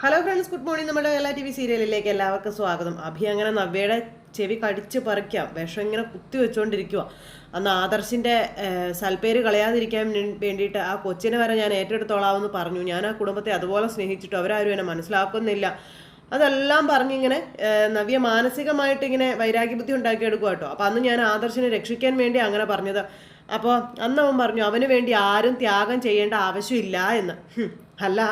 Hello friends good morning നമ്മുടെ എല്ലാ T V സീരിയലിലേക്ക് എല്ലാവർക്കും സ്വാഗതം. അഭി അങ്ങനെ നവ്യയുടെ ചെവി കടിച്ച് പറിക്കാം. വിഷം ഇങ്ങനെ കുത്തി വെച്ചുകൊണ്ടിരിക്കുക അന്ന് ആദർശിന്റെ സൽപ്പേര് കളയാതിരിക്കാൻ വേണ്ടിയിട്ട് ആ കൊച്ചിനെ വരെ ഞാൻ ഏറ്റെടുത്തോളാമെന്ന് പറഞ്ഞു. ഞാൻ ആ കുടുംബത്തെ അതുപോലെ സ്നേഹിച്ചിട്ട് അവരാരും എന്നെ മനസ്സിലാക്കുന്നില്ല. അതെല്ലാം പറഞ്ഞിങ്ങനെ നവ്യ മാനസികമായിട്ട് ഇങ്ങനെ വൈരാഗ്യബുദ്ധി ഉണ്ടാക്കിയെടുക്കുക കേട്ടോ. അപ്പം അന്ന് ഞാൻ ആദർശിനെ രക്ഷിക്കാൻ വേണ്ടി അങ്ങനെ പറഞ്ഞത്. അപ്പോൾ അന്ന് അവൻ പറഞ്ഞു അവന് വേണ്ടി ആരും ത്യാഗം ചെയ്യേണ്ട ആവശ്യമില്ല എന്ന്. അല്ല.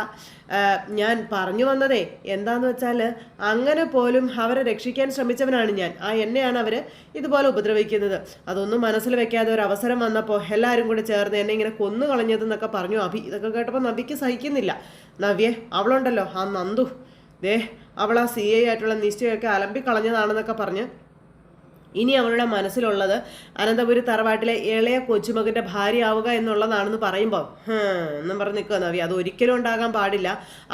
ഞാൻ പറഞ്ഞു വന്നതേ എന്താന്ന് വെച്ചാൽ അങ്ങനെ പോലും അവരെ രക്ഷിക്കാൻ ശ്രമിച്ചവനാണ് ഞാൻ. ആ എന്നെയാണ് അവർ ഇതുപോലെ ഉപദ്രവിക്കുന്നത്. അതൊന്നും മനസ്സിൽ വെക്കാതെ ഒരു അവസരം വന്നപ്പോൾ എല്ലാവരും കൂടെ ചേർന്ന് എന്നെ ഇങ്ങനെ കൊന്നു കളഞ്ഞതെന്നൊക്കെ പറഞ്ഞു അഭി. ഇതൊക്കെ കേട്ടപ്പോൾ നബിക്ക് സഹിക്കുന്നില്ല. നവ്യെ അവളുണ്ടല്ലോ. ആ നന്ദു. ദേ അവൾ ആ സി ഐ ആയിട്ടുള്ള നിശ്ചയമൊക്കെ അലമ്പി കളഞ്ഞതാണെന്നൊക്കെ പറഞ്ഞ് ഇനി അവരുടെ മനസ്സിലുള്ളത് അനന്തപുരി തറവാട്ടിലെ ഇളയ കൊച്ചുമകന്റെ ഭാര്യയാവുക എന്നുള്ളതാണെന്ന് പറയുമ്പോൾ എന്നും പറഞ്ഞ് നിൽക്കുക നവി അത് ഒരിക്കലും ഉണ്ടാകാൻ പാടില്ല.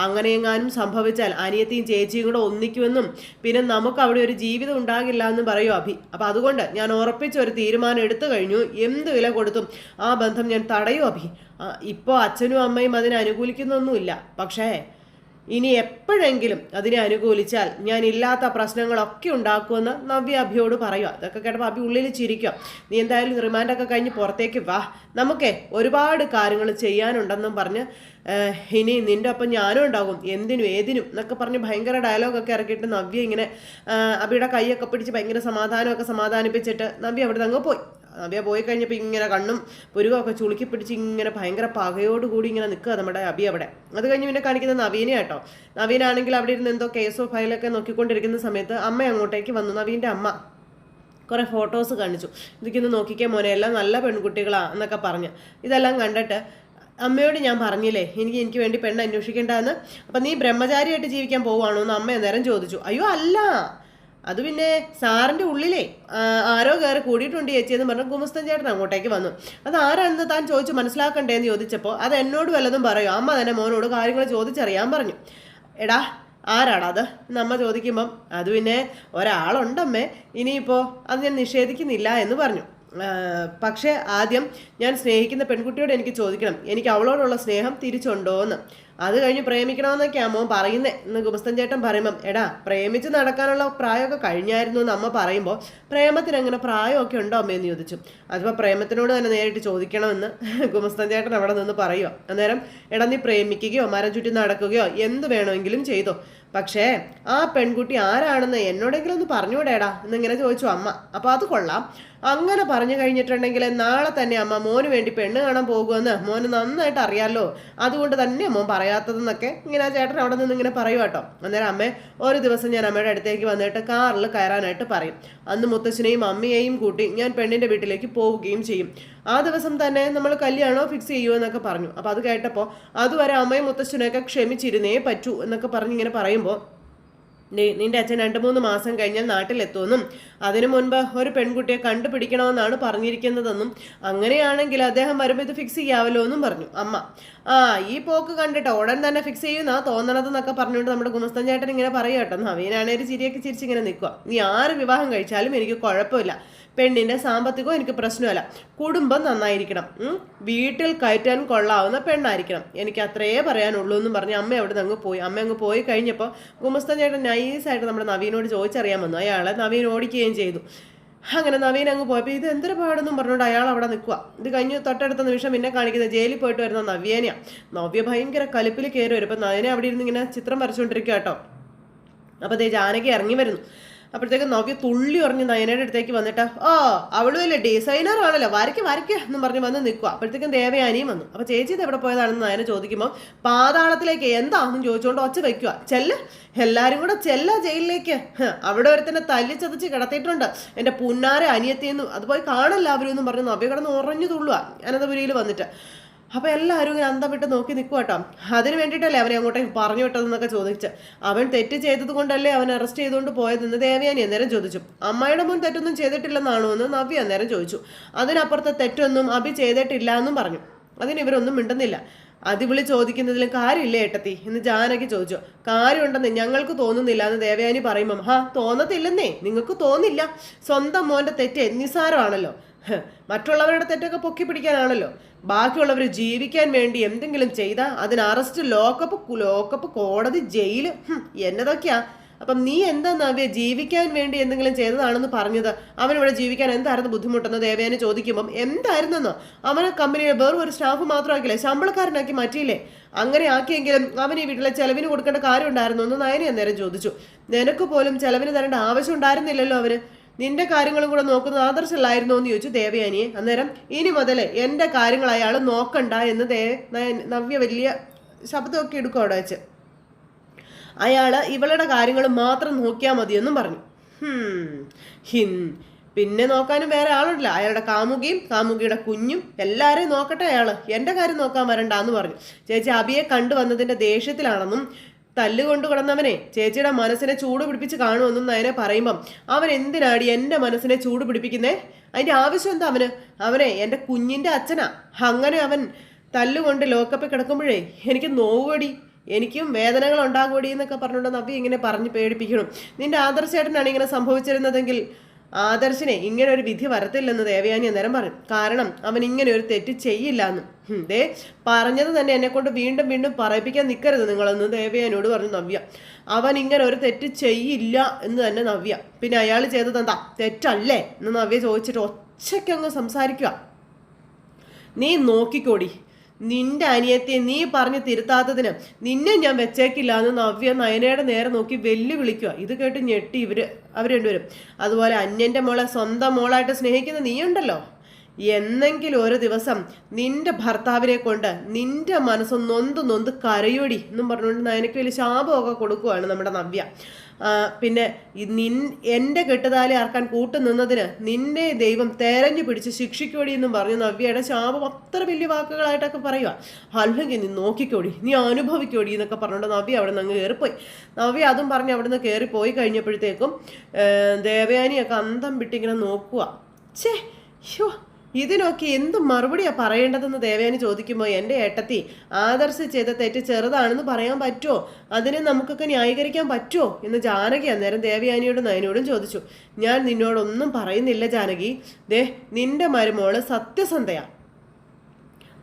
അങ്ങനെയെങ്ങാനും സംഭവിച്ചാൽ അനിയത്തിയും ചേച്ചിയും കൂടെ ഒന്നിക്കുമെന്നും പിന്നെ നമുക്ക് അവിടെ ഒരു ജീവിതം ഉണ്ടാകില്ല എന്നും പറയും അഭി. അപ്പം അതുകൊണ്ട് ഞാൻ ഉറപ്പിച്ച ഒരു തീരുമാനം എടുത്തു കഴിഞ്ഞു. എന്ത് വില കൊടുത്തും ആ ബന്ധം ഞാൻ തടയൂ അഭി. ഇപ്പോൾ അച്ഛനും അമ്മയും അതിനെ അനുകൂലിക്കുന്നൊന്നുമില്ല. പക്ഷേ ഇനി എപ്പോഴെങ്കിലും അതിനെ അനുകൂലിച്ചാൽ ഞാൻ ഇല്ലാത്ത പ്രശ്നങ്ങളൊക്കെ ഉണ്ടാക്കുമെന്ന് നവ്യ അഭിയോട് പറയുക അതൊക്കെ കേട്ടപ്പോൾ അഭി ഉള്ളിൽ ചിരിക്കുക നീ എന്തായാലും റിമാൻഡൊക്കെ കഴിഞ്ഞ് പുറത്തേക്ക് വാ. നമുക്കേ ഒരുപാട് കാര്യങ്ങൾ ചെയ്യാനുണ്ടെന്നും പറഞ്ഞ് ഇനി നിന്റെ ഒപ്പം ഞാനും ഉണ്ടാകും. എന്തിനും ഏതിനും എന്നൊക്കെ പറഞ്ഞ് ഭയങ്കര ഡയലോഗൊക്കെ ഇറക്കിയിട്ട് നവ്യ ഇങ്ങനെ അഭിയുടെ കൈയൊക്കെ പിടിച്ച് ഭയങ്കര സമാധാനമൊക്കെ സമാധാനിപ്പിച്ചിട്ട് നവ്യ അവിടെ അങ്ങ് പോയി. നവ്യ പോയി കഴിഞ്ഞപ്പോൾ ഇങ്ങനെ കണ്ണും പുരുവൊക്കെ ചുളുക്കി പിടിച്ച് ഇങ്ങനെ ഭയങ്കര പകയോട് കൂടി ഇങ്ങനെ നിൽക്കുക നമ്മുടെ അബി അവിടെ. അത് കഴിഞ്ഞ് പിന്നെ കാണിക്കുന്നത് നവീനെ കേട്ടോ. നവീനാണെങ്കിൽ അവിടെ ഇരുന്ന് എന്തോ കേസോ ഫയലൊക്കെ നോക്കിക്കൊണ്ടിരിക്കുന്ന സമയത്ത് അമ്മ അങ്ങോട്ടേക്ക് വന്നു. നവീന്റെ അമ്മ കുറേ ഫോട്ടോസ് കാണിച്ചു. ഇതൊക്കെ ഒന്ന് നോക്കിക്കേ മോനെ എല്ലാം നല്ല പെൺകുട്ടികളാ എന്നൊക്കെ പറഞ്ഞ്. ഇതെല്ലാം കണ്ടിട്ട് അമ്മയോട് ഞാൻ പറഞ്ഞില്ലേ എനിക്ക് എനിക്ക് വേണ്ടി പെണ്ണ് അന്വേഷിക്കേണ്ടതെന്ന്. അപ്പം നീ ബ്രഹ്മചാരിയായിട്ട് ജീവിക്കാൻ പോവുകയാണോ എന്ന് അമ്മ നേരം ചോദിച്ചു. അയ്യോ അല്ല. അത് പിന്നെ സാറിന്റെ ഉള്ളിലേ ആരോ കയറി കൂടിയിട്ടുണ്ട് ചേച്ചി എന്ന് പറഞ്ഞ് ഗുമസ്തൻ ചേട്ടൻ അങ്ങോട്ടേക്ക് വന്നു. അത് ആരാണെന്ന് താൻ ചോദിച്ച് മനസ്സിലാക്കണ്ടേ എന്ന് ചോദിച്ചപ്പോൾ അത് എന്നോട് വല്ലതും പറയും? അമ്മ തന്നെ മോനോട് കാര്യങ്ങൾ ചോദിച്ചറിയാൻ പറഞ്ഞു. എടാ ആരാടാ അത്? നമ്മ ചോദിക്കുമ്പം അത് പിന്നെ ഒരാളുണ്ടമ്മേ ഇനിയിപ്പോൾ അത് ഞാൻ നിഷേധിക്കുന്നില്ല എന്ന് പറഞ്ഞു. പക്ഷേ ആദ്യം ഞാൻ സ്നേഹിക്കുന്ന പെൺകുട്ടിയോട് എനിക്ക് ചോദിക്കണം എനിക്ക് അവളോടുള്ള സ്നേഹം തിരിച്ചുണ്ടോ എന്ന് അത് കഴിഞ്ഞ് പ്രേമിക്കണമെന്നൊക്കെയാ മോൻ പറയുന്നേ. എന്ന് ഗുമസ്തൻ ചേട്ടൻ പറയുമ്പം എടാ പ്രേമിച്ച് നടക്കാനുള്ള പ്രായമൊക്കെ കഴിഞ്ഞായിരുന്നു എന്ന് അമ്മ പറയുമ്പോൾ പ്രേമത്തിന് അങ്ങനെ പ്രായമൊക്കെ ഉണ്ടോ അമ്മയെന്ന് ചോദിച്ചു. അതിപ്പോൾ പ്രേമത്തിനോട് തന്നെ നേരിട്ട് ചോദിക്കണമെന്ന് ഗുമസ്തൻ ചേട്ടൻ അവിടെ നിന്ന് പറയുക അന്നേരം എടാ നീ പ്രേമിക്കുകയോ മരം ചുറ്റി നടക്കുകയോ എന്ത് വേണമെങ്കിലും ചെയ്തോ. പക്ഷേ ആ പെൺകുട്ടി ആരാണെന്ന് എന്നോടെങ്കിലും ഒന്ന് പറഞ്ഞുകൂടേടാ എന്നിങ്ങനെ ചോദിച്ചു അമ്മ. അപ്പോൾ അത് കൊള്ളാം. അങ്ങനെ പറഞ്ഞു കഴിഞ്ഞിട്ടുണ്ടെങ്കിൽ നാളെ തന്നെ അമ്മ മോന് വേണ്ടി പെണ്ണ് കാണാൻ പോകുമെന്ന് മോന് നന്നായിട്ട് അറിയാമല്ലോ അതുകൊണ്ട് തന്നെ മോൻ പറയാത്തതെന്നൊക്കെ ഇങ്ങനെ ആ ചേട്ടൻ അവിടെ നിന്ന് ഇങ്ങനെ പറയും കേട്ടോ. അന്നേരം അമ്മേ ഒരു ദിവസം ഞാൻ അമ്മയുടെ അടുത്തേക്ക് വന്നിട്ട് കാറിൽ കയറാനായിട്ട് പറയും. അന്ന് മുത്തച്ഛനെയും അമ്മയെയും കൂട്ടി ഞാൻ പെണ്ണിന്റെ വീട്ടിലേക്ക് പോവുകയും ചെയ്യും. ആ ദിവസം തന്നെ നമ്മൾ കല്യാണോ ഫിക്സ് ചെയ്യുമോ എന്നൊക്കെ പറഞ്ഞു. അപ്പോൾ അത് കേട്ടപ്പോൾ അതുവരെ അമ്മയും മുത്തച്ഛനെയൊക്കെ ക്ഷമിച്ചിരുന്നേ പറ്റൂ എന്നൊക്കെ പറഞ്ഞ് ഇങ്ങനെ പറയുമ്പോൾ നിന്റെ അച്ഛൻ രണ്ട് മൂന്ന് മാസം കഴിഞ്ഞാൽ നാട്ടിലെത്തുമെന്നും അതിനു മുൻപ് ഒരു പെൺകുട്ടിയെ കണ്ടുപിടിക്കണമെന്നാണ് പറഞ്ഞിരിക്കുന്നതെന്നും അങ്ങനെയാണെങ്കിൽ അദ്ദേഹം വരുമ്പോൾ ഇത് ഫിക്സ് ചെയ്യാവല്ലോ എന്നും പറഞ്ഞു. അമ്മ ആ ഈ പോക്ക് കണ്ടിട്ട് ഉടൻ തന്നെ ഫിക്സ് ചെയ്യുന്ന തോന്നണതെന്നൊക്കെ പറഞ്ഞുകൊണ്ട് നമ്മുടെ ഗുണസ്ഥൻ ചേട്ടൻ ഇങ്ങനെ പറയുക കേട്ടോ. നവീനാണേ ചിരിയൊക്കെ ചിരിച്ചിങ്ങനെ നിൽക്കുക നീ ആറ് വിവാഹം കഴിച്ചാലും എനിക്ക് കുഴപ്പമില്ല. പെണ്ണിന്റെ സാമ്പത്തികവും എനിക്ക് പ്രശ്നമല്ല കുടുംബം നന്നായിരിക്കണം. വീട്ടിൽ കയറ്റാൻ കൊള്ളാവുന്ന പെണ്ണായിരിക്കണം. എനിക്ക് അത്രയേ പറയാനുള്ളൂ എന്ന് പറഞ്ഞ് അമ്മ അവിടെ നിന്ന് അങ്ങ് പോയി. അമ്മ അങ്ങ് പോയി കഴിഞ്ഞപ്പോൾ ഗുമസ്തൻ ചേട്ടൻ നൈസായിട്ട് നമ്മുടെ നവീനോട് ചോദിച്ചറിയാൻ വന്നു. അയാളെ നവീൻ ഓടിക്കുകയും ചെയ്തു. അങ്ങനെ നവീൻ അങ്ങ് പോയപ്പോൾ ഇത് എന്തൊരു പാടെന്നും പറഞ്ഞുകൊണ്ട് അയാൾ അവിടെ നിൽക്കുക ഇത് കഴിഞ്ഞ് തൊട്ടടുത്ത നിമിഷം പിന്നെ കാണിക്കുന്ന ജയിലിൽ പോയിട്ട് വരുന്ന നവ്യേനെയാണ് നവ്യ ഭയങ്കര കലിപ്പിൽ കയറി വരും. അപ്പം നവീനെ അവിടെ ഇരുന്ന് ഇങ്ങനെ ചിത്രം വരച്ചുകൊണ്ടിരിക്കുക കേട്ടോ. അപ്പോൾ ദേ ജാനകി ഇറങ്ങി വരുന്നു. അപ്പോഴത്തേക്ക് നോക്കി തുള്ളി ഉറഞ്ഞ് നയനയുടെ അടുത്തേക്ക് വന്നിട്ട് ഓ അവളും അല്ലേ ഡിസൈനർ ആണല്ലോ വരയ്ക്ക് വരയ്ക്ക് എന്നും പറഞ്ഞ് വന്ന് നിൽക്കുക അപ്പോഴത്തേക്കും ദേവയാനിയും വന്നു. അപ്പോൾ ചേച്ചി ഇത് എവിടെ പോയതാണെന്ന് നയന ചോദിക്കുമ്പോൾ പാതാളത്തിലേക്ക് എന്താണെന്നും ചോദിച്ചുകൊണ്ട് ഒച്ച വയ്ക്കുക ചെല്ല് എല്ലാവരും കൂടെ ചെല്ല ജയിലിലേക്ക്. അവിടെ ഒരുത്തന്നെ തല്ലി ചതച്ച് കിടത്തിയിട്ടുണ്ട്. എന്റെ പുന്നാരെ അനിയത്തിയെന്നും അത് പോയി കാണെല്ലാവരും എന്നും പറഞ്ഞ് നവ്യ കിടന്ന് ഉറഞ്ഞു തുള്ളുക അനന്തപുരിയിൽ വന്നിട്ട്. അപ്പോൾ എല്ലാവരും ഇങ്ങനെ അന്തം വിട്ട് നോക്കി നിൽക്കുക കേട്ടോ അതിന് വേണ്ടിയിട്ടല്ലേ അവനെ അങ്ങോട്ടേക്ക് പറഞ്ഞു വിട്ടതെന്നൊക്കെ ചോദിച്ച്. അവൻ തെറ്റ് ചെയ്തത് കൊണ്ടല്ലേ അവൻ അറസ്റ്റ് ചെയ്തുകൊണ്ട് പോയതെന്ന് ദേവയാനി അന്നേരം ചോദിച്ചു. അമ്മയുടെ മുൻ തെറ്റൊന്നും ചെയ്തിട്ടില്ലെന്നാണോ എന്ന് നവ്യ അന്നേരം ചോദിച്ചു. അതിനപ്പുറത്തെ തെറ്റൊന്നും അഭി ചെയ്തിട്ടില്ല എന്നും പറഞ്ഞു. അതിന് ഇവരൊന്നും മിണ്ടുന്നില്ല. അതിവിളി ചോദിക്കുന്നതിലും കാര്യമില്ലേ ഏട്ടത്തി? എന്ന് ജാനകി ചോദിച്ചു. കാര്യമുണ്ടെന്ന് ഞങ്ങൾക്ക് തോന്നുന്നില്ല എന്ന് ദേവയാനി പറയുമ്പം ഹാ തോന്നത്തില്ലെന്നേ നിങ്ങൾക്ക് തോന്നില്ല. സ്വന്തം മോന്റെ തെറ്റ് നിസ്സാരമാണല്ലോ. മറ്റുള്ളവരുടെ തെറ്റൊക്കെ പൊക്കി പിടിക്കാനാണല്ലോ. ബാക്കിയുള്ളവർ ജീവിക്കാൻ വേണ്ടി എന്തെങ്കിലും ചെയ്താൽ അതിന് അറസ്റ്റ് ലോക്കപ്പ് ലോക്കപ്പ് കോടതി ജയിൽ ഹും, എന്നതൊക്കെയാ. അപ്പം നീ എന്താ നവ്യ ജീവിക്കാൻ വേണ്ടി എന്തെങ്കിലും ചെയ്തതാണെന്ന് പറഞ്ഞത്? അവനിവിടെ ജീവിക്കാൻ എന്തായിരുന്നു ബുദ്ധിമുട്ടെന്ന് ദേവയാനി ചോദിക്കുമ്പം എന്തായിരുന്നെന്നോ? അവനെ കമ്പനിയിൽ വെറും ഒരു സ്റ്റാഫ് മാത്രമാക്കില്ലേ ശമ്പളക്കാരനാക്കി മാറ്റിയില്ലേ? അങ്ങനെ ആക്കിയെങ്കിലും അവൻ ഈ വീട്ടിലെ ചെലവിന് കൊടുക്കേണ്ട കാര്യം ഉണ്ടായിരുന്നു എന്ന് നയനെ അന്നേരം ചോദിച്ചു. നിനക്ക് പോലും ചെലവിന് തരേണ്ട ആവശ്യം ഉണ്ടായിരുന്നില്ലല്ലോ അവന്. നിന്റെ കാര്യങ്ങളും കൂടെ നോക്കുന്നത് ആദർശമല്ലായിരുന്നോ എന്ന് ചോദിച്ചു ദേവയാനിയെ. അന്നേരം ഇനി മുതൽ എന്റെ കാര്യങ്ങൾ അയാൾ നോക്കണ്ട എന്ന് ദേ നവ്യ വലിയ ശബ്ദമൊക്കെ എടുക്കും അവിടെ വെച്ച്. അയാൾ ഇവളുടെ കാര്യങ്ങൾ മാത്രം നോക്കിയാൽ മതിയെന്നും പറഞ്ഞു. ഹിൻ പിന്നെ നോക്കാനും വേറെ ആളുണ്ടല്ല. അയാളുടെ കാമുകിയും കാമുകിയുടെ കുഞ്ഞും എല്ലാവരെയും നോക്കട്ടെ അയാൾ എന്റെ കാര്യം നോക്കാൻ വരണ്ട എന്ന് പറഞ്ഞു. ചേച്ചി അബിയെ കണ്ടു വന്നതിന്റെ ദേഷ്യത്തിലാണെന്നും തല്ലുകൊണ്ട് കിടന്നവനെ ചേച്ചിയുടെ മനസ്സിനെ ചൂട് പിടിപ്പിച്ച് കാണുമെന്നും നയനെ പറയുമ്പം അവൻ എന്തിനാടി എന്റെ മനസ്സിനെ ചൂട് പിടിപ്പിക്കുന്നേ? അതിന്റെ ആവശ്യം എന്താ അവന്? അവനെ എന്റെ കുഞ്ഞിന്റെ അച്ഛനാ. അങ്ങനെ അവൻ തല്ലുകൊണ്ട് ലോക്കപ്പിൽ കിടക്കുമ്പോഴേ എനിക്ക് നോവടി എനിക്കും വേദനകൾ ഉണ്ടാകുമടി എന്നൊക്കെ പറഞ്ഞുകൊണ്ട് നവ്യ ഇങ്ങനെ പറഞ്ഞ് പേടിപ്പിക്കണം നിന്റെ ആദർശേട്ടനാണ് ഇങ്ങനെ സംഭവിച്ചിരുന്നതെങ്കിൽ ആദർശിനെ ഇങ്ങനെ ഒരു വിധി വരത്തില്ലെന്ന് ദേവയാനി അന്നേരം പറയും. കാരണം അവൻ ഇങ്ങനെ ഒരു തെറ്റ് ചെയ്യില്ല എന്ന് ദേ പറഞ്ഞത് തന്നെ എന്നെ കൊണ്ട് വീണ്ടും വീണ്ടും പറയിപ്പിക്കാൻ നിൽക്കരുത് നിങ്ങളെന്ന് ദേവയാനിയോട് പറഞ്ഞു നവ്യ. അവൻ ഇങ്ങനെ ഒരു തെറ്റ് ചെയ്യില്ല എന്ന് തന്നെ നവ്യ. പിന്നെ അയാൾ ചെയ്തത് എന്താ? തെറ്റല്ലേ? എന്ന് നവ്യ ചോദിച്ചിട്ട് ഒച്ചയ്ക്കങ്ങ് സംസാരിക്കുക. നീ നോക്കിക്കോടി. നിന്റെ അനിയത്തെ നീ പറഞ്ഞ് തിരുത്താത്തതിന് നിന്നെ ഞാൻ വെച്ചേക്കില്ല എന്ന് നവ്യ നയനയുടെ നേരെ നോക്കി വെല്ലുവിളിക്കുക. ഇത് കേട്ട് ഞെട്ടി ഇവർ അവർ രണ്ടുപേരും. അതുപോലെ അന്യന്റെ മോളെ സ്വന്തം മോളായിട്ട് സ്നേഹിക്കുന്ന നീയുണ്ടല്ലോ എന്നെങ്കിലും ഒരു ദിവസം നിന്റെ ഭർത്താവിനെ കൊണ്ട് നിന്റെ മനസ്സ് നൊന്ത് നൊന്ത് കരയോടി എന്നും പറഞ്ഞുകൊണ്ട് നയനയ്ക്ക് വലിയ ശാപമൊക്കെ കൊടുക്കുവാണ് നമ്മുടെ നവ്യ. പിന്നെ നിൻ എന്റെ കെട്ടുതാലി ആർക്കാൻ കൂട്ടുനിന്നതിന് നിന്നെ ദൈവം തെരഞ്ഞു പിടിച്ച് ശിക്ഷിക്കോടി എന്നും പറഞ്ഞു നവ്യയുടെ ശാപം അത്ര വലിയ വാക്കുകളായിട്ടൊക്കെ പറയുക അല്ലെങ്കിൽ നീ നോക്കിക്കോടി നീ അനുഭവിക്കോടി എന്നൊക്കെ പറഞ്ഞുകൊണ്ട് നവ്യ അവിടെ നിന്ന് അങ്ങ് കയറിപ്പോയി. നവ്യ അതും പറഞ്ഞ് അവിടെ നിന്ന് കയറിപ്പോയി കഴിഞ്ഞപ്പോഴത്തേക്കും ദേവയാനിയൊക്കെ അന്തം വിട്ടിങ്ങനെ നോക്കുക ഛേ ഷോ ഇതിനൊക്കെ എന്ത് മറുപടിയാ പറയേണ്ടതെന്ന് ദേവയാനി ചോദിക്കുമ്പോൾ എന്റെ ഏട്ടത്തി ആദർശ് ചെയ്ത തെറ്റ് ചെറുതാണെന്ന് പറയാൻ പറ്റുമോ അതിനെ നമുക്കൊക്കെ ന്യായീകരിക്കാൻ പറ്റുമോ എന്ന് ജാനകി അന്നേരം ദേവയാനിയോടും നയനോടും ചോദിച്ചു. ഞാൻ നിന്നോടൊന്നും പറയുന്നില്ല ജാനകി. ദേ നിന്റെ മരുമോൾ സത്യസന്ധയാ.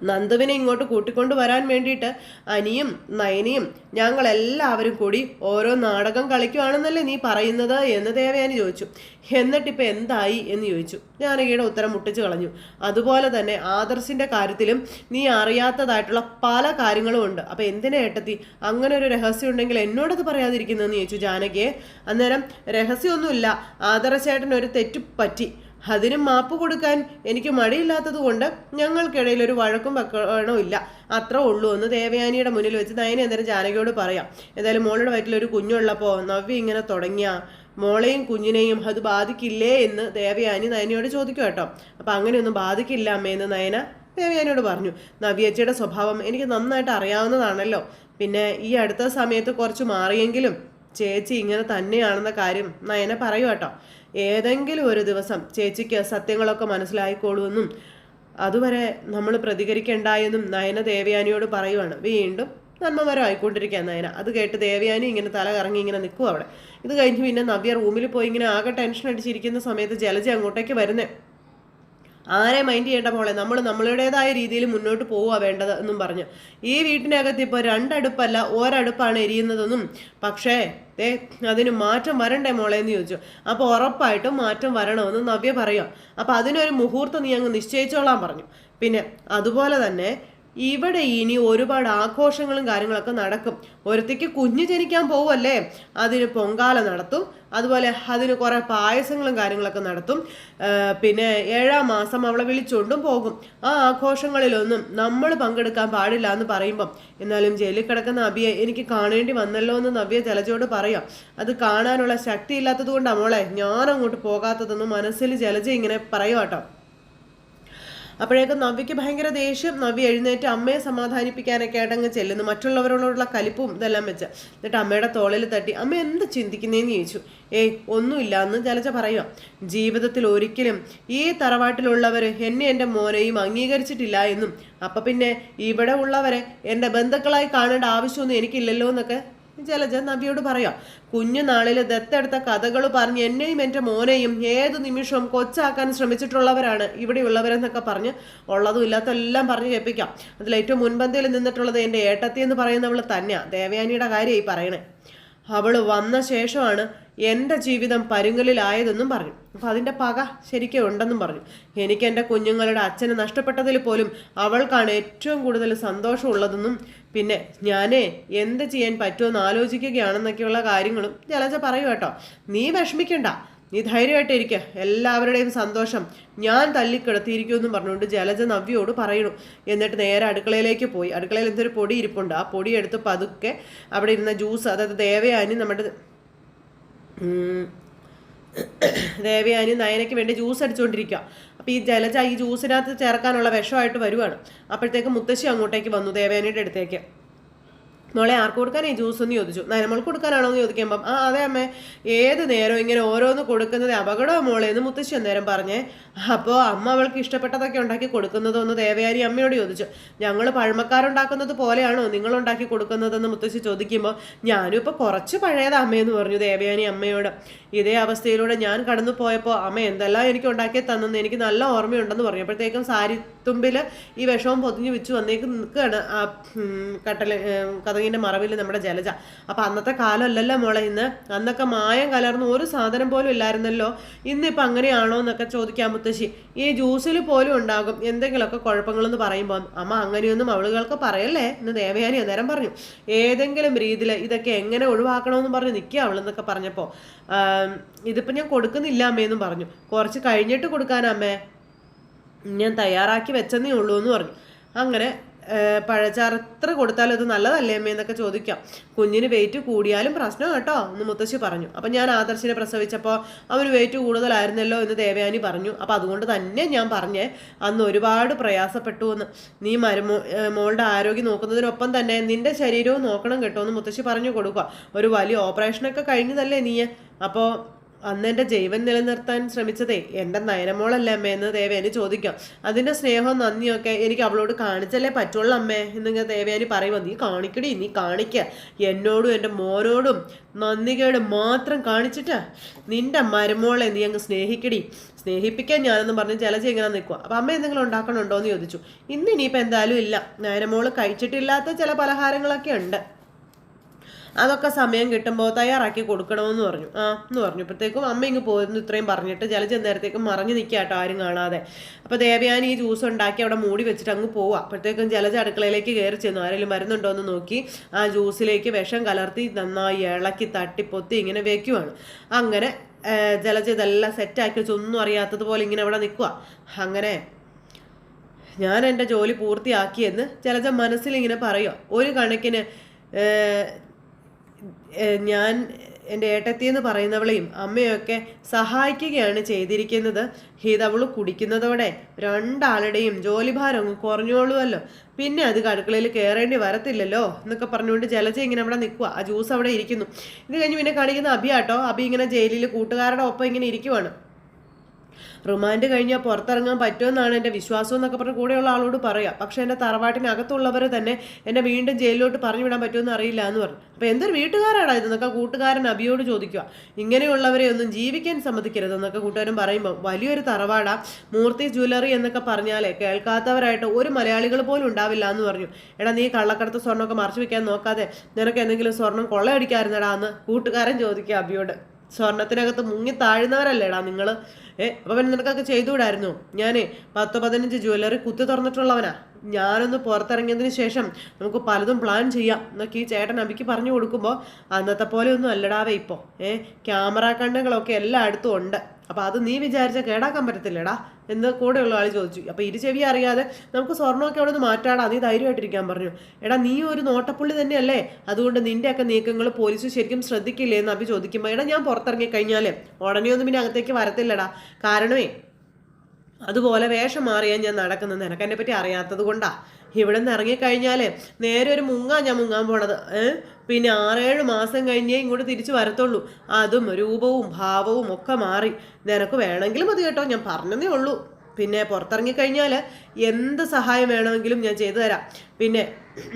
നന്ദുവിനെ ഇങ്ങോട്ട് കൂട്ടിക്കൊണ്ടു വരാൻ വേണ്ടിയിട്ട് അനിയും നയനിയും ഞങ്ങളെല്ലാവരും കൂടി ഓരോ നാടകം കളിക്കുവാണെന്നല്ലേ നീ പറയുന്നത് എന്ന് ദേവയാനി ചോദിച്ചു. എന്നിട്ടിപ്പോൾ എന്തായി എന്ന് ചോദിച്ചു. ജാനകിയുടെ ഉത്തരം മുട്ടിച്ചു കളഞ്ഞു. അതുപോലെ തന്നെ ആദർശിന്റെ കാര്യത്തിലും നീ അറിയാത്തതായിട്ടുള്ള പല കാര്യങ്ങളും ഉണ്ട്. അപ്പോൾ എന്തിനാ ഏട്ടത്തി അങ്ങനെ ഒരു രഹസ്യം ഉണ്ടെങ്കിൽ എന്നോടത് പറയാതിരിക്കുന്നതെന്ന് ചോദിച്ചു ജാനകിയെ. അന്നേരം രഹസ്യമൊന്നുമില്ല. ആദർശേട്ടൻ ഒരു തെറ്റ് പറ്റി അതിന് മാപ്പ് കൊടുക്കാൻ എനിക്ക് മടിയില്ലാത്തത് കൊണ്ട് ഞങ്ങൾക്കിടയിൽ ഒരു വഴക്കും വക്കണവും ഇല്ല. അത്ര ഉള്ളൂ. എന്ന് ദേവയാനിയുടെ മുന്നിൽ വെച്ച് നയന അന്നേരം ജാനകിയോട് പറയാം. എന്തായാലും മോളുടെ വയറ്റിൽ ഒരു കുഞ്ഞുള്ളപ്പോൾ നവ്യ ഇങ്ങനെ തുടങ്ങിയ. മോളെയും കുഞ്ഞിനെയും അത് ബാധിക്കില്ലേ എന്ന് ദേവയാനി നയനയോട് ചോദിക്കും കേട്ടോ. അപ്പം അങ്ങനെയൊന്നും ബാധിക്കില്ല അമ്മയെന്ന് നയന ദേവയാനിയോട് പറഞ്ഞു. നവ്യച്ചയുടെ സ്വഭാവം എനിക്ക് നന്നായിട്ട് അറിയാവുന്നതാണല്ലോ. പിന്നെ ഈ അടുത്ത സമയത്ത് കുറച്ച് മാറിയെങ്കിലും ചേച്ചി ഇങ്ങനെ തന്നെയാണെന്ന കാര്യം നയന പറയൂ കേട്ടോ. ഏതെങ്കിലും ഒരു ദിവസം ചേച്ചിക്ക് സത്യങ്ങളൊക്കെ മനസ്സിലായിക്കോളുമെന്നും അതുവരെ നമ്മൾ പ്രതികരിക്കണ്ട എന്നും നയന ദേവയാനിയോട് പറയുവാണ്. വീണ്ടും നന്മമരം ആയിക്കൊണ്ടിരിക്കുക നയന. അത് കേട്ട് ദേവയാനി ഇങ്ങനെ തല കറങ്ങി ഇങ്ങനെ നിൽക്കും അവിടെ. ഇത് കഴിഞ്ഞ് പിന്നെ നവ്യ റൂമിൽ പോയി ഇങ്ങനെ ആകെ ടെൻഷൻ അടിച്ചിരിക്കുന്ന സമയത്ത് ജലജ അങ്ങോട്ടേക്ക് വരുന്നേ. ആരെ മൈൻഡ് ചെയ്യേണ്ട മോളെ? നമ്മൾ നമ്മളുടേതായ രീതിയിൽ മുന്നോട്ട് പോവുക വേണ്ടത് എന്നും പറഞ്ഞു. ഈ വീട്ടിനകത്ത് ഇപ്പോൾ രണ്ടടുപ്പല്ല ഒരടുപ്പാണ് എരിയുന്നതെന്നും. പക്ഷേ ദേ അതിന് മാറ്റം വരണ്ടേ മോളെ എന്ന് ചോദിച്ചു. അപ്പോൾ ഉറപ്പായിട്ടും മാറ്റം വരണമെന്ന് നവ്യ പറയാം അപ്പോൾ അതിനൊരു മുഹൂർത്തം നീ അങ്ങ് നിശ്ചയിച്ചോളാൻ പറഞ്ഞു. പിന്നെ അതുപോലെ തന്നെ ഇവിടെ ഇനി ഒരുപാട് ആഘോഷങ്ങളും കാര്യങ്ങളൊക്കെ നടക്കും. ഒരുത്തേക്ക് കുഞ്ഞ് ജനിക്കാൻ പോവല്ലേ? അതിന് പൊങ്കാല നടത്തും. അതുപോലെ അതിന് കുറേ പായസങ്ങളും കാര്യങ്ങളൊക്കെ നടത്തും. പിന്നെ ഏഴാം മാസം അവളെ വിളിച്ചുകൊണ്ടും പോകും. ആ ആഘോഷങ്ങളിലൊന്നും നമ്മൾ പങ്കെടുക്കാൻ പാടില്ല എന്ന് പറയുമ്പം എന്നാലും ജയിലിൽ കിടക്കുന്ന അബിയെ എനിക്ക് കാണേണ്ടി വന്നല്ലോ എന്ന് നവ്യ ജലജയോട് പറയാം. അത് കാണാനുള്ള ശക്തി ഇല്ലാത്തത് കൊണ്ടാണ് മോളെ. ഞാൻ അങ്ങോട്ട് പോകാത്തതെന്ന് മനസ്സിൽ ജലജ ഇങ്ങനെ പറയുക കേട്ടോ അപ്പോഴേക്കും നവ്യക്ക് ഭയങ്കര ദേഷ്യം. നവ്യ എഴുന്നേറ്റ് അമ്മയെ സമാധാനിപ്പിക്കാനൊക്കെ ആയിട്ട് അങ്ങ് ചെല്ലുന്നു. മറ്റുള്ളവരോടുള്ള കലിപ്പും ഇതെല്ലാം വെച്ച്. എന്നിട്ട് അമ്മയുടെ തോളിൽ തട്ടി അമ്മ എന്ത് ചിന്തിക്കുന്നേന്ന് ചോദിച്ചു. ഏയ് ഒന്നുമില്ല. എന്ന് ജലജ പറയുക ജീവിതത്തിൽ ഒരിക്കലും ഈ തറവാട്ടിലുള്ളവർ എന്നെ എന്റെ മോനെയും അംഗീകരിച്ചിട്ടില്ല എന്നും. അപ്പം പിന്നെ ഇവിടെ ഉള്ളവരെ എന്റെ ബന്ധുക്കളായി കാണേണ്ട ആവശ്യമൊന്നും എനിക്കില്ലല്ലോ എന്നൊക്കെ ജലജ നബിയോട് പറയാം കുഞ്ഞുനാളിൽ ദത്തെടുത്ത കഥകൾ പറഞ്ഞ് എന്നെയും എന്റെ മോനെയും ഏത് നിമിഷവും കൊച്ചാക്കാൻ ശ്രമിച്ചിട്ടുള്ളവരാണ്. ഇവിടെയുള്ളവരെന്നൊക്കെ പറഞ്ഞ് ഉള്ളതും ഇല്ലാത്തതെല്ലാം പറഞ്ഞ് കേൾപ്പിക്കാം. അതിൽ ഏറ്റവും മുൻപന്തിയിൽ നിന്നിട്ടുള്ളത് എന്റെ ഏട്ടത്തി എന്ന് പറയുന്നവൾ തന്നെയാണ് ദേവയാനിയുടെ കാര്യമായി പറയണേ. അവൾ വന്ന ശേഷമാണ് എന്റെ ജീവിതം പരുങ്ങലിലായതെന്നും പറഞ്ഞു. അപ്പം അതിന്റെ പക ശരിക്കും ഉണ്ടെന്നും പറഞ്ഞു. എനിക്ക് എന്റെ കുഞ്ഞുങ്ങളുടെ അച്ഛനെ നഷ്ടപ്പെട്ടതിൽ പോലും അവൾക്കാണ് ഏറ്റവും കൂടുതൽ സന്തോഷമുള്ളതെന്നും പിന്നെ ഞാനേ എന്ത് ചെയ്യാൻ പറ്റുമെന്ന് ആലോചിക്കുകയാണെന്നൊക്കെയുള്ള കാര്യങ്ങളും ജലജ പറയൂ കേട്ടോ. നീ വിഷമിക്കണ്ട. നീ ധൈര്യമായിട്ടിരിക്കുക എല്ലാവരുടെയും സന്തോഷം ഞാൻ തല്ലിക്കിടത്തിയിരിക്കുമെന്നും പറഞ്ഞുകൊണ്ട് ജലജ നവ്യോട് പറയണു. എന്നിട്ട് നേരെ അടുക്കളയിലേക്ക് പോയി. അടുക്കളയിൽ എന്തൊരു പൊടി ഇരിപ്പുണ്ട് ആ പൊടി എടുത്ത് പതുക്കെ അവിടെ ഇരുന്ന ജ്യൂസ് അതായത് ദേവയാനി നമ്മുടെ ദേവയാനി നയനയ്ക്ക് വേണ്ടി ജ്യൂസ് അടിച്ചുകൊണ്ടിരിക്കുക. അപ്പോൾ ഈ ജലജ ഈ ജ്യൂസിനകത്ത് ചേർക്കാനുള്ള വിഷമായിട്ട് വരുവാണ്. അപ്പോഴത്തേക്ക് മുത്തശ്ശി അങ്ങോട്ടേക്ക് വന്നു ദേവേനയുടെ അടുത്തേക്ക്. മോളെ ആർക്ക് കൊടുക്കാനാണ് ഈ ജ്യൂസ് എന്ന് ചോദിച്ചു. നരമൾക്ക് കൊടുക്കാനാണോ എന്ന് ചോദിക്കുമ്പം ആ അതെ അമ്മേ ഏത് നേരവും ഇങ്ങനെ ഓരോന്ന് കൊടുക്കുന്നത് അപകടമോ മോളെ എന്ന് മുത്തശ്ശി അന്നേരം പറഞ്ഞേ അപ്പോൾ അമ്മ അവൾക്ക് ഇഷ്ടപ്പെട്ടതൊക്കെ ഉണ്ടാക്കി കൊടുക്കുന്നതോ? എന്ന് ദേവയാനി അമ്മയോട് ചോദിച്ചു. ഞങ്ങൾ പഴമക്കാരുണ്ടാക്കുന്നത് പോലെയാണോ നിങ്ങൾ ഉണ്ടാക്കി കൊടുക്കുന്നതെന്ന് മുത്തശ്ശി ചോദിക്കുമ്പോൾ ഞാനും ഇപ്പോൾ കുറച്ച് പഴയതാ അമ്മയെന്ന് പറഞ്ഞു ദേവയാനി അമ്മയോട്. ഇതേ അവസ്ഥയിലൂടെ ഞാൻ കടന്നു പോയപ്പോൾ അമ്മ എന്തെല്ലാം എനിക്ക് ഉണ്ടാക്കി തന്നെന്ന് എനിക്ക് നല്ല ഓർമ്മയുണ്ടെന്ന് പറഞ്ഞു. അപ്പോഴത്തേക്കും സാരി തുമ്പിൽ ഈ വിഷവും പൊതിഞ്ഞ് വെച്ച് വന്നേക്ക് നിൽക്കുകയാണ് ആ കട്ടല കതകിന്റെ മറവിൽ നമ്മുടെ ജലജ. അപ്പം അന്നത്തെ കാലമല്ലല്ലോ മോളെ ഇന്ന്. അന്നൊക്കെ മായം കലർന്ന് ഒരു സാധനം പോലും ഇല്ലായിരുന്നല്ലോ. ഇന്നിപ്പോൾ അങ്ങനെയാണോ എന്നൊക്കെ ചോദിക്കാൻ മുത്തശ്ശി. ഈ ജ്യൂസിൽ പോലും ഉണ്ടാകും എന്തെങ്കിലുമൊക്കെ കുഴപ്പങ്ങളെന്ന് പറയുമ്പോൾ അമ്മ അങ്ങനെയൊന്നും അവളുകൾക്ക് പറയല്ലേ? എന്ന് ദേവയാനി അന്നേരം പറഞ്ഞു. ഏതെങ്കിലും രീതിയിൽ ഇതൊക്കെ എങ്ങനെ ഒഴിവാക്കണമെന്ന് പറഞ്ഞ് നിൽക്കുക അവളെന്നൊക്കെ പറഞ്ഞപ്പോൾ ഇതിപ്പോൾ ഞാൻ കൊടുക്കുന്നില്ല അമ്മയെന്നും പറഞ്ഞു. കുറച്ച് കഴിഞ്ഞിട്ട് കൊടുക്കാൻ അമ്മേ. ഞാൻ തയ്യാറാക്കി വെച്ചെന്നേ ഉള്ളൂ എന്ന് പറഞ്ഞു. അങ്ങനെ പഴച്ചാറ് എത്ര കൊടുത്താലും അത് നല്ലതല്ലേ അമ്മേ എന്നൊക്കെ ചോദിക്കാം. കുഞ്ഞിന് വെയിറ്റ് കൂടിയാലും പ്രശ്നം കേട്ടോ എന്ന് മുത്തശ്ശി പറഞ്ഞു. അപ്പം ഞാൻ ആദർശിനെ പ്രസവിച്ചപ്പോൾ അവന് വെയിറ്റ് കൂടുതലായിരുന്നല്ലോ എന്ന് ദേവയാനി പറഞ്ഞു. അപ്പം അതുകൊണ്ട് തന്നെ ഞാൻ പറഞ്ഞേ അന്ന് ഒരുപാട് പ്രയാസപ്പെട്ടു എന്ന്. നീ മരുമോ മോളുടെ ആരോഗ്യം നോക്കുന്നതിനൊപ്പം തന്നെ നിന്റെ ശരീരവും നോക്കണം കേട്ടോ എന്ന് മുത്തശ്ശി പറഞ്ഞു കൊടുക്കുക. ഒരു വലിയ ഓപ്പറേഷനൊക്കെ കഴിഞ്ഞതല്ലേ നീ അപ്പോൾ അന്ന് എന്റെ ജീവൻ നിലനിർത്താൻ ശ്രമിച്ചതേ എന്റെ നയനമോളല്ലേ അമ്മേ എന്ന് ദേവയാനി ചോദിക്കാം. അതിന്റെ സ്നേഹവും നന്ദിയൊക്കെ എനിക്ക് അവളോട് കാണിച്ചല്ലേ പറ്റുള്ളൂ അമ്മേ എന്നിങ്ങനെ ദേവയാനി പറയുമ്പോൾ നീ കാണിക്കടി നീ കാണിക്ക. എന്നോടും എന്റെ മോനോടും നന്ദികേട് മാത്രം കാണിച്ചിട്ട് നിന്റെ മരുമോളെ നീ അങ്ങ് സ്നേഹിക്കടി. സ്നേഹിപ്പിക്കാൻ ഞാനെന്ന് പറഞ്ഞ് ജലജ ഇങ്ങനെ നിൽക്കുക അപ്പം അമ്മ എന്തെങ്കിലും ഉണ്ടാക്കണുണ്ടോ എന്ന് ചോദിച്ചു. ഇന്ന് ഇനിയിപ്പോൾ എന്തായാലും ഇല്ല. നയനമോൾ കഴിച്ചിട്ടില്ലാത്ത ചില പലഹാരങ്ങളൊക്കെ ഉണ്ട്. അതൊക്കെ സമയം കിട്ടുമ്പോൾ തയ്യാറാക്കി കൊടുക്കണമെന്ന് പറഞ്ഞു. ആ എന്ന് പറഞ്ഞു. അപ്പോഴത്തേക്കും അമ്മ ഇങ്ങ് പോയിരുന്നു ഇത്രയും പറഞ്ഞിട്ട്. ജലജ നേരത്തേക്കും മറിഞ്ഞു നിൽക്കുക കേട്ടോ ആരും കാണാതെ. അപ്പോൾ ദേവയാനി ഈ ജ്യൂസ് ഉണ്ടാക്കി അവിടെ മൂടി വെച്ചിട്ട് അങ്ങ് പോവുക അപ്പോഴത്തേക്കും ജലജ അടുക്കളയിലേക്ക് കയറി ചെന്നു. ആരെങ്കിലും മരുന്നുണ്ടോ എന്ന് നോക്കി ആ ജ്യൂസിലേക്ക് വിഷം കലർത്തി നന്നായി ഇളക്കി തട്ടിപ്പൊത്തി ഇങ്ങനെ വെക്കുവാണ്. അങ്ങനെ ജലജ ഇതെല്ലാം സെറ്റാക്കി വെച്ച് ഒന്നും അറിയാത്തതുപോലെ ഇങ്ങനെ അവിടെ നിൽക്കുക അങ്ങനെ ഞാൻ എന്റെ ജോലി പൂർത്തിയാക്കിയെന്ന് ജലജ മനസ്സിലിങ്ങനെ പറയുക ഒരു കണക്കിന് ഞാൻ എന്റെ ഏട്ടത്തി എന്ന് പറയുന്നവളെയും അമ്മയൊക്കെ സഹായിക്കുകയാണ് ചെയ്തിരിക്കുന്നത്. ഹിതവൾ കുടിക്കുന്നതോടെ രണ്ടാളുടെയും ജോലിഭാരം അങ്ങ് കുറഞ്ഞോളുമല്ലോ പിന്നെ അത് അടുക്കളയിൽ കയറേണ്ടി വരത്തില്ലല്ലോ എന്നൊക്കെ പറഞ്ഞുകൊണ്ട് ജലജ ഇങ്ങനെ അവിടെ നിൽക്കുക ആ ജ്യൂസ് അവിടെ ഇരിക്കുന്നു. ഇത് കഴിഞ്ഞ് പിന്നെ കാണിക്കുന്ന അഭിയാട്ടോ അഭി ഇങ്ങനെ ജയിലിൽ കൂട്ടുകാരുടെ ഒപ്പം ഇങ്ങനെ ഇരിക്കുവാണ്. റിമാൻഡ് കഴിഞ്ഞാൽ പുറത്തിറങ്ങാൻ പറ്റുമെന്നാണ് എന്റെ വിശ്വാസം എന്നൊക്കെ പറഞ്ഞ് കൂടെയുള്ള ആളോട് പറയാം. പക്ഷേ എന്റെ തറവാട്ടിനകത്തുള്ളവർ തന്നെ എന്നെ വീണ്ടും ജയിലിലോട്ട് പറഞ്ഞു വിടാൻ പറ്റുമെന്ന് അറിയില്ല എന്ന് പറഞ്ഞു. അപ്പോൾ എന്തൊരു വീട്ടുകാരാണ് ഇതെന്നൊക്കെ കൂട്ടുകാരൻ അബിയോട് ചോദിക്കുക ഇങ്ങനെയുള്ളവരെ ഒന്നും ജീവിക്കാൻ സമ്മതിക്കരുത് എന്നൊക്കെ കൂട്ടുകാരൻ പറയുമ്പോൾ വലിയൊരു തറവാടാ. മൂർത്തി ജ്വല്ലറി എന്നൊക്കെ പറഞ്ഞാലേ കേൾക്കാത്തവരായിട്ട് ഒരു മലയാളികൾ പോലും ഉണ്ടാവില്ല എന്ന് പറഞ്ഞു. എടാ നീ കള്ളക്കടത്ത് സ്വർണമൊക്കെ മറച്ചു വെക്കാൻ നോക്കാതെ നിനക്ക് എന്തെങ്കിലും സ്വർണം കൊള്ളയടിക്കാറുണ്ടടാ എന്ന് കൂട്ടുകാരൻ ചോദിക്കുക അബിയോട്. സ്വർണത്തിനകത്ത് മുങ്ങി താഴുന്നവരല്ലേടാ നിങ്ങൾ ഏ അപ്പം പിന്നെ നിനക്കൊക്കെ ചെയ്തുകൂടായിരുന്നു? ഞാനേ പത്ത് പതിനഞ്ച് ജ്വല്ലറി കുത്തി തുറന്നിട്ടുള്ളവനാ. ഞാനൊന്ന് പുറത്തിറങ്ങിയതിന് ശേഷം നമുക്ക് പലതും പ്ലാൻ ചെയ്യാം. എന്നൊക്കെ ഈ ചേട്ടൻ അബിക്ക് പറഞ്ഞു കൊടുക്കുമ്പോൾ അന്നത്തെ പോലെ ഒന്നും അല്ലടാവേ ഇപ്പോൾ ഏ ക്യാമറ കണ്ണുകളൊക്കെ എല്ലായിടത്തും ഉണ്ട്. അപ്പോൾ അത് നീ വിചാരിച്ച കേടാക്കാൻ പറ്റത്തില്ലടാ എന്ന് കൂടെയുള്ള ആൾ ചോദിച്ചു. അപ്പോൾ ഇരു ചെവി അറിയാതെ നമുക്ക് സ്വർണമൊക്കെ അവിടെ നിന്ന് മാറ്റാടാ നീ ധൈര്യമായിട്ടിരിക്കാൻ പറഞ്ഞു. എടാ നീ ഒരു നോട്ടപ്പുള്ളി തന്നെയല്ലേ? അതുകൊണ്ട് നിന്റെയൊക്കെ നീക്കങ്ങൾ പോലീസ് ശരിക്കും ശ്രദ്ധിക്കില്ലേ എന്ന് അഭി ചോദിക്കുമ്പോൾ എടാ ഞാൻ പുറത്തിറങ്ങി കഴിഞ്ഞാൽ ഉടനെ ഒന്നും പിന്നെ അകത്തേക്ക് വരത്തില്ലടാ. കാരണമേ അതുപോലെ വേഷം മാറിയാൽ ഞാൻ നടക്കുന്നത്. നിനക്ക് എന്നെ പറ്റി അറിയാത്തത് കൊണ്ടാ. ഇവിടെ നിന്ന് ഇറങ്ങിക്കഴിഞ്ഞാൽ നേരെ ഒരു മുങ്ങാ ഞാൻ മുങ്ങാൻ പോണത്. ഏ? പിന്നെ ആറേഴ് മാസം കഴിഞ്ഞേ ഇങ്ങോട്ട് തിരിച്ചു വരത്തുള്ളൂ. അതും രൂപവും ഭാവവും ഒക്കെ മാറി. നിനക്ക് വേണമെങ്കിലും മതി കേട്ടോ ഞാൻ പറഞ്ഞതേ ഉള്ളൂ. പിന്നെ പുറത്തിറങ്ങിക്കഴിഞ്ഞാൽ എന്ത് സഹായം വേണമെങ്കിലും ഞാൻ ചെയ്തു തരാം. പിന്നെ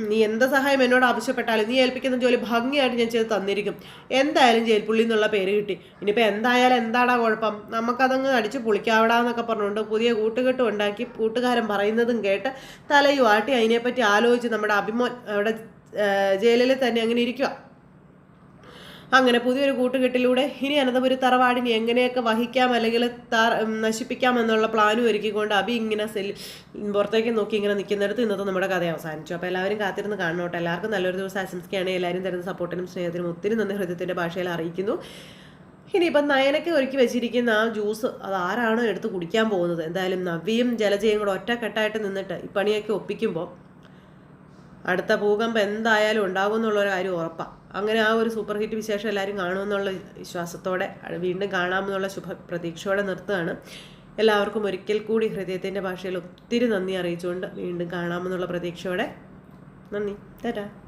നീ എന്ത് സഹായം എന്നോട് ആവശ്യപ്പെട്ടാലും നീ ഏൽപ്പിക്കുന്ന ജോലി ഭംഗിയായിട്ട് ഞാൻ ചെയ്ത് തന്നിരിക്കും. എന്തായാലും ജയിൽപ്പുള്ളി എന്നുള്ള പേര് കിട്ടി. ഇനിയിപ്പോൾ എന്തായാലും എന്താടാ കുഴപ്പം? നമുക്കതങ്ങ് അടിച്ച് പൊളിക്കാവിടാന്നൊക്കെ പറഞ്ഞുകൊണ്ട് പുതിയ കൂട്ടുകെട്ടും ഉണ്ടാക്കി കൂട്ടുകാരൻ പറയുന്നതും കേട്ട് തലയുവാട്ടി അതിനെപ്പറ്റി ആലോചിച്ച് നമ്മുടെ അഭിമോൻ അവിടെ ജയിലിൽ തന്നെ അങ്ങനെ ഇരിക്കുക അങ്ങനെ പുതിയൊരു കൂട്ടുകെട്ടിലൂടെ ഇനി അനന്തപുരി തറവാടിനെ എങ്ങനെയൊക്കെ വഹിക്കാം അല്ലെങ്കിൽ നശിപ്പിക്കാം എന്നുള്ള പ്ലാനും ഒരുക്കിക്കൊണ്ട് അബി ഇങ്ങനെ സെല്ലി പുറത്തേക്ക് നോക്കി ഇങ്ങനെ നിൽക്കുന്നിടത്ത് ഇന്നത്തെ നമ്മുടെ കഥ അവസാനിച്ചു. അപ്പോൾ എല്ലാവരും കാത്തിരുന്ന് കാണണോട്ടെ. എല്ലാവർക്കും നല്ലൊരു ദിവസം ആശംസിക്കുകയാണ്. എല്ലാവരും തരുന്ന സപ്പോർട്ടിനും സ്നേഹത്തിനും ഒത്തിരി നന്ദി ഹൃദയത്തിന്റെ ഭാഷയിൽ അറിയിക്കുന്നു. ഇനിയിപ്പം നയനൊക്കെ ഒരുക്കി വെച്ചിരിക്കുന്ന ആ ജ്യൂസ് അത് ആരാണോ എടുത്ത് കുടിക്കാൻ പോകുന്നത്? എന്തായാലും നവ്യയും ജലജയും കൂടെ ഒറ്റക്കെട്ടായിട്ട് നിന്നിട്ട് ഈ പണിയൊക്കെ ഒപ്പിക്കുമ്പോൾ അടുത്ത ഭൂകമ്പം എന്തായാലും ഉണ്ടാകും എന്നുള്ളൊരു കാര്യം ഉറപ്പാണ് അങ്ങനെ ആ ഒരു സൂപ്പർ ഹിറ്റ് വിശേഷം എല്ലാവരും കാണുമെന്നുള്ള വിശ്വാസത്തോടെ വീണ്ടും കാണാമെന്നുള്ള ശുഭ പ്രതീക്ഷയോടെ നിർത്തുകയാണ്. എല്ലാവർക്കും ഒരിക്കൽ കൂടി ഹൃദയത്തിന്റെ ഭാഷയിൽ ഒത്തിരി നന്ദി അറിയിച്ചുകൊണ്ട് വീണ്ടും കാണാമെന്നുള്ള പ്രതീക്ഷയോടെ നന്ദി. തരാം